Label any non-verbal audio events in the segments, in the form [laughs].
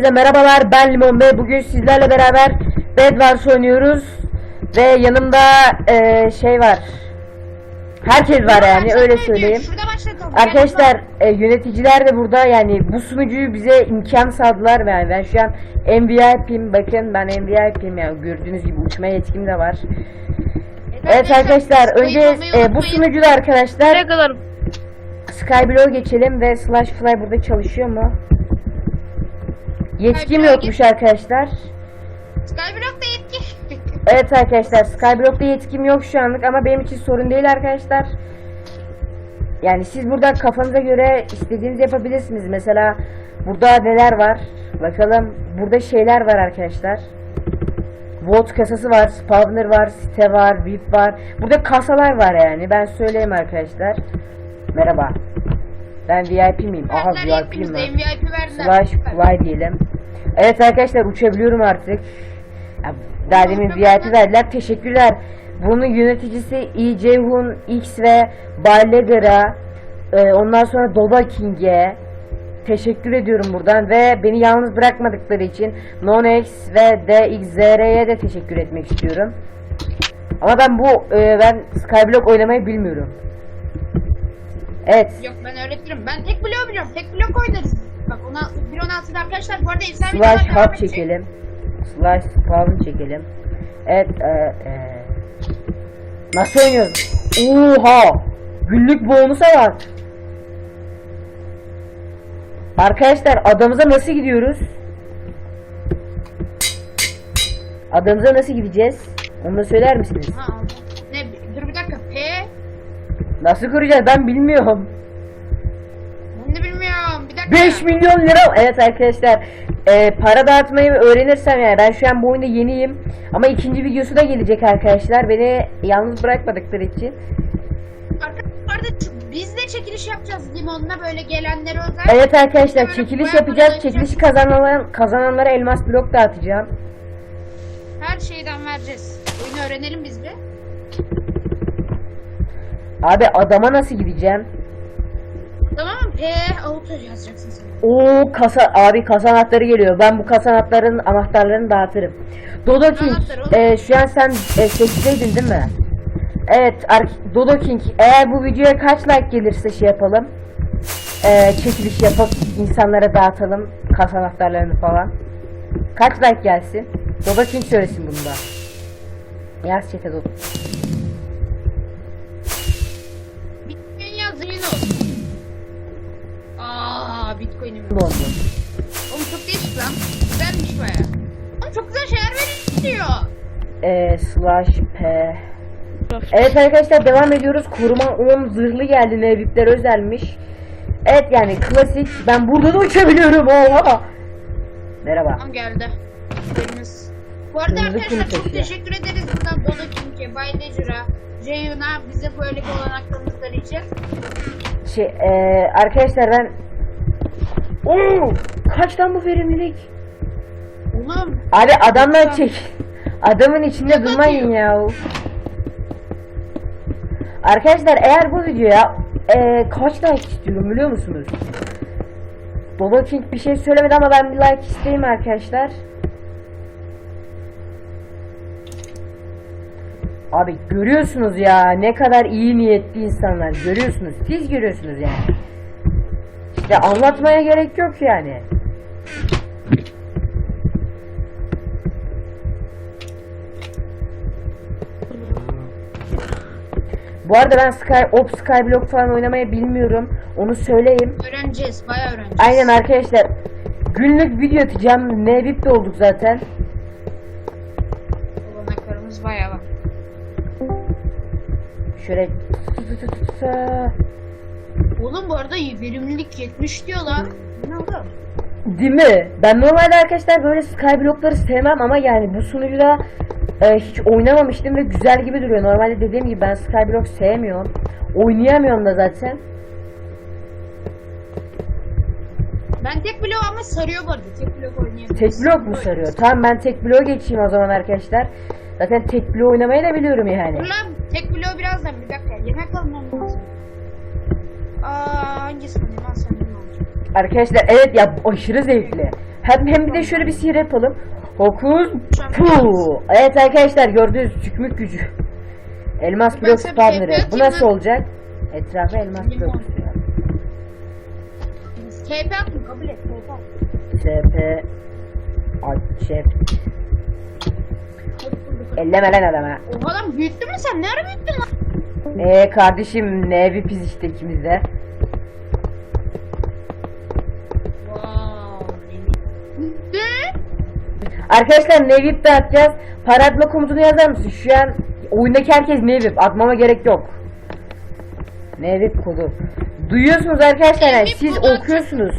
Herkese merhabalar. Ben Limon ve bugün sizlerle beraber Bedwars oynuyoruz. Ve yanımda eee, şey var. Herkes var yani öyle söyleyeyim. Arkadaşlar e, yöneticiler de burada. Yani bu sunucuyu bize imkan sağladılar. Yani ben şu an MVIP'im bakın ben MVIP'im yani gördüğünüz gibi uçma yetkim de var. Evet arkadaşlar önce e, bu sunucuda arkadaşlar Ne kadar? Skyblock geçelim ve Slash Fly burada çalışıyor mu? Yetkim yokmuş arkadaşlar. Skyblock da yetki. [laughs] Evet arkadaşlar Skyblock'ta yetkim yok şu anlık ama benim için sorun değil arkadaşlar. Yani siz burada kafanıza göre istediğinizi yapabilirsiniz. Mesela burada neler var? Bakalım burada şeyler var arkadaşlar. Vault kasası var, spawner var, site var, VIP var. Burada kasalar var yani. Ben söyleyeyim arkadaşlar. Merhaba. Ben VIP miyim? Aha VIP'yim ben. Verdiler. Slash fly diyelim. Evet arkadaşlar uçabiliyorum artık. Daha demin VIP verdiler. Teşekkürler. Bunun yöneticisi E. Ceyhun X ve Balleger'a e, ondan sonra Doba King'e teşekkür ediyorum buradan ve beni yalnız bırakmadıkları için Nonex ve DXZR'ye de teşekkür etmek istiyorum. Ama ben bu e, ben Skyblock oynamayı bilmiyorum. Evet. Yok ben öğretirim. Ben tek blok biliyorum. Tek blok oynarız. Bak ona 1.16'da arkadaşlar bu arada efsane Slash hub çekelim. Slash spawn çekelim. Evet e, e. Nasıl oynuyoruz? Oha! Günlük bonusa bak. Arkadaşlar adamıza nasıl gidiyoruz? Adamıza nasıl gideceğiz? Onu da söyler misiniz? Ha, ne dur bir dakika. P. Nasıl kuracağız ben bilmiyorum. 5 milyon lira. Evet arkadaşlar e, para dağıtmayı öğrenirsem yani ben şu an bu oyunda yeniyim. Ama ikinci videosu da gelecek arkadaşlar. Beni yalnız bırakmadıkları için. Arkadaşlar biz de çekiliş yapacağız limonla böyle gelenlere özel. Evet arkadaşlar Böyle çekiliş yapacağız. Çekilişi kazanan kazananlara elmas blok dağıtacağım. Her şeyden vereceğiz. Oyunu öğrenelim biz bir. Abi adama nasıl gideceğim? P auto yazacaksın sen. Oo kasa abi kasa anahtarı geliyor. Ben bu kasa anahtarının anahtarlarını dağıtırım. Dodo King Anahtarı e, şu an sen e, seçteydin değil mi? Evet Ar- Dodo King eğer bu videoya kaç like gelirse şey yapalım. E, çekiliş yapıp insanlara dağıtalım kasa anahtarlarını falan. Kaç like gelsin? Dodo King söylesin bunu da. Yaz chat'e Dodo. Dodo. Oğlum çok değişik lan. Güzelmiş baya. Oğlum çok güzel şeyler veriyor. E, slash P Evet arkadaşlar devam ediyoruz. Koruma 10 zırhlı geldi. Nevipler özelmiş. Evet yani klasik. Ben burada da uçabiliyorum. Oha. Merhaba. Tamam geldi. Birimiz. Bu arada Kırmızı arkadaşlar çok taşıyor. teşekkür ederiz buradan Dodo King'e, Bay Lecura, Ceyhun'a bize böyle bir olanak tanıdıkları için. Şey eee arkadaşlar ben Oo! Kaç lan bu verimlilik? Oğlum Abi adamlar çek. Adamın içinde durmayın ya. Arkadaşlar eğer bu videoya eee kaç like istiyorum biliyor musunuz? Baba King bir şey söylemedi ama ben bir like isteyeyim arkadaşlar. Abi görüyorsunuz ya ne kadar iyi niyetli insanlar görüyorsunuz siz görüyorsunuz yani. İşte anlatmaya gerek yok yani. Bu arada ben Sky, Op Skyblock falan oynamayı bilmiyorum. Onu söyleyeyim. öğreneceğiz, bayağı öğreneceğiz. Aynen arkadaşlar. Günlük video atacağım. Ne de olduk zaten. Olanaklarımız bayağı var. Şöyle Oğlum bu arada verimlilik 70 diyorlar. Ne oldu? Değil mi? Ben normalde arkadaşlar böyle skyblockları sevmem ama yani bu sunucuda e, hiç oynamamıştım ve güzel gibi duruyor. Normalde dediğim gibi ben skyblock sevmiyorum. Oynayamıyorum da zaten. Ben tek blok ama sarıyor bu arada. Tek blok oynayabiliriz. Tek blok mu sarıyor? Tamam ben tek bloğa geçeyim o zaman arkadaşlar. Zaten tek blok oynamayı da biliyorum yani. Dur lan tek bloğu birazdan bir dakika. Yemek almam lazım. Aa hangisini alayım lan sen bunu alacaksın. Arkadaşlar evet ya aşırı zevkli. Hem hem bir de şöyle bir sihir yapalım. Hokus pu. Evet arkadaşlar gördünüz çükmük gücü. Elmas Ben blok size bir spawner'ı. TP Bu atayım nasıl mı? olacak? Etrafa elmas blok istiyor. TP attım kabul et. TP at. SP Acep Elleme lan adama. Oha lan büyüttün mü sen? Ne ara büyüttün lan? Eee kardeşim ne bir pis işte ikimiz de. Arkadaşlar Nevip de atacağız. Para atma komutunu yazar mısın? Şu an oyundaki herkes Nevip. Atmama gerek yok. Nevip kodu. Duyuyorsunuz arkadaşlar yani siz okuyorsunuz.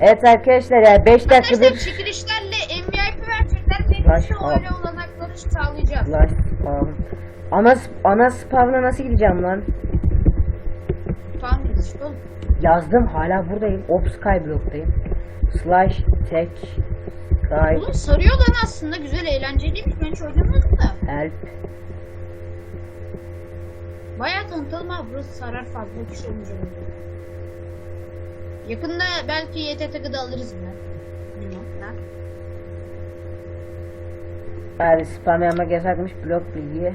Evet arkadaşlar yani 5 dakika Arkadaşlar bir çekilişlerle MVP verecekler. Al. öyle olanakları sağlayacağız. Flash spawn. Ana, ana spawn'a nasıl gideceğim lan? Tamam. Yazdım hala buradayım. Ops Skyblock'tayım. Slash tek sky Oğlum sarıyor lan aslında. Güzel eğlenceliymiş. Ben hiç oynamadım da. help. Bayağı tanıtalım abi. Burası sarar fazla kişi olunca. Yakında belki YTT'de de alırız mı? Bilmem. Abi spam yapmak yasakmış blok bilgi.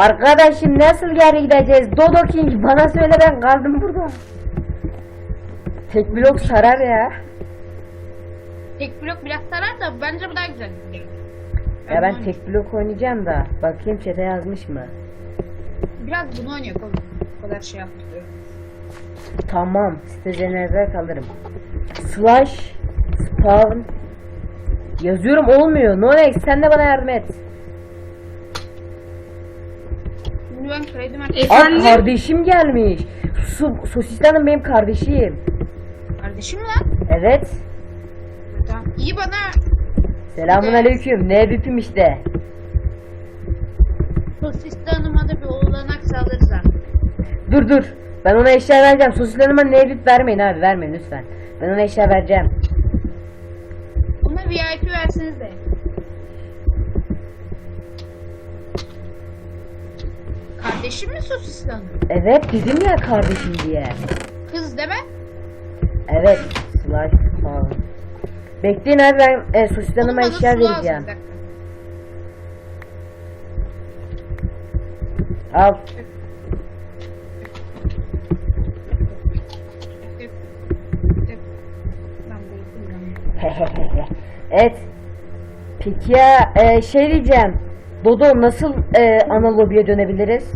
Arkadaşım nasıl geri gideceğiz? Dodo King bana söyle ben kaldım burada. Tek blok sarar ya. Tek blok biraz sarar da bence bu daha güzel. Ya ben tek blok oynayacağım da. Bakayım chat'e yazmış mı? Biraz bunu oynuyor oğlum. Bu kadar şey yaptık. Tamam. Sitelerinize kalırım. Slash spawn Yazıyorum olmuyor. Nonex sen de bana yardım et. Ben kredi Aa kardeşim gelmiş. Su, Sosisli Hanım benim kardeşim. Kardeşim lan. Evet. Tamam. İyi bana Selamun aleyküm. Ne bipim işte. Sosisli Hanım'a da bir olanak sağlarız artık. Dur dur. Ben ona eşya vereceğim. Sosisli Hanım'a ne bip vermeyin abi. Vermeyin lütfen. Ben ona eşya vereceğim. Ona VIP versiniz de. Kardeşim mi Sosisli Hanım? Evet dedim ya kardeşim diye. Kız deme. Evet. Slash spawn. Bekleyin abi ben e, eşya su lazım, vereceğim. bir dakika. Al. [laughs] Evet. Peki ya e, şey diyeceğim. Dodo nasıl e, ana lobiye dönebiliriz?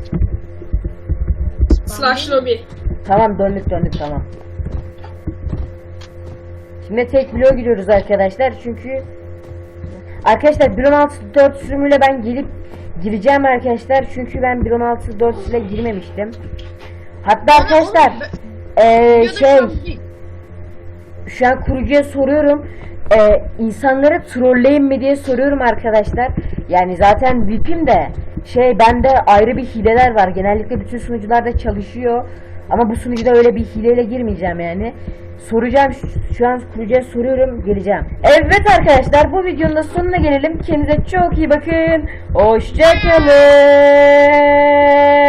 Slash lobby. Tamam döndük döndük tamam. Şimdi tek bloğa gidiyoruz arkadaşlar çünkü Arkadaşlar 1.16.4 sürümüyle ben gelip gireceğim arkadaşlar çünkü ben 1.16.4 ile girmemiştim. Hatta arkadaşlar Videoda şey şu an kurucuya soruyorum. Ee, insanları trolleyim mi diye soruyorum arkadaşlar. Yani zaten VIP'im de şey bende ayrı bir hileler var. Genellikle bütün sunucularda çalışıyor. Ama bu sunucuda öyle bir hileyle girmeyeceğim yani. Soracağım şu, an kurucuya soruyorum geleceğim. Evet arkadaşlar bu videonun da sonuna gelelim. Kendinize çok iyi bakın. Hoşçakalın.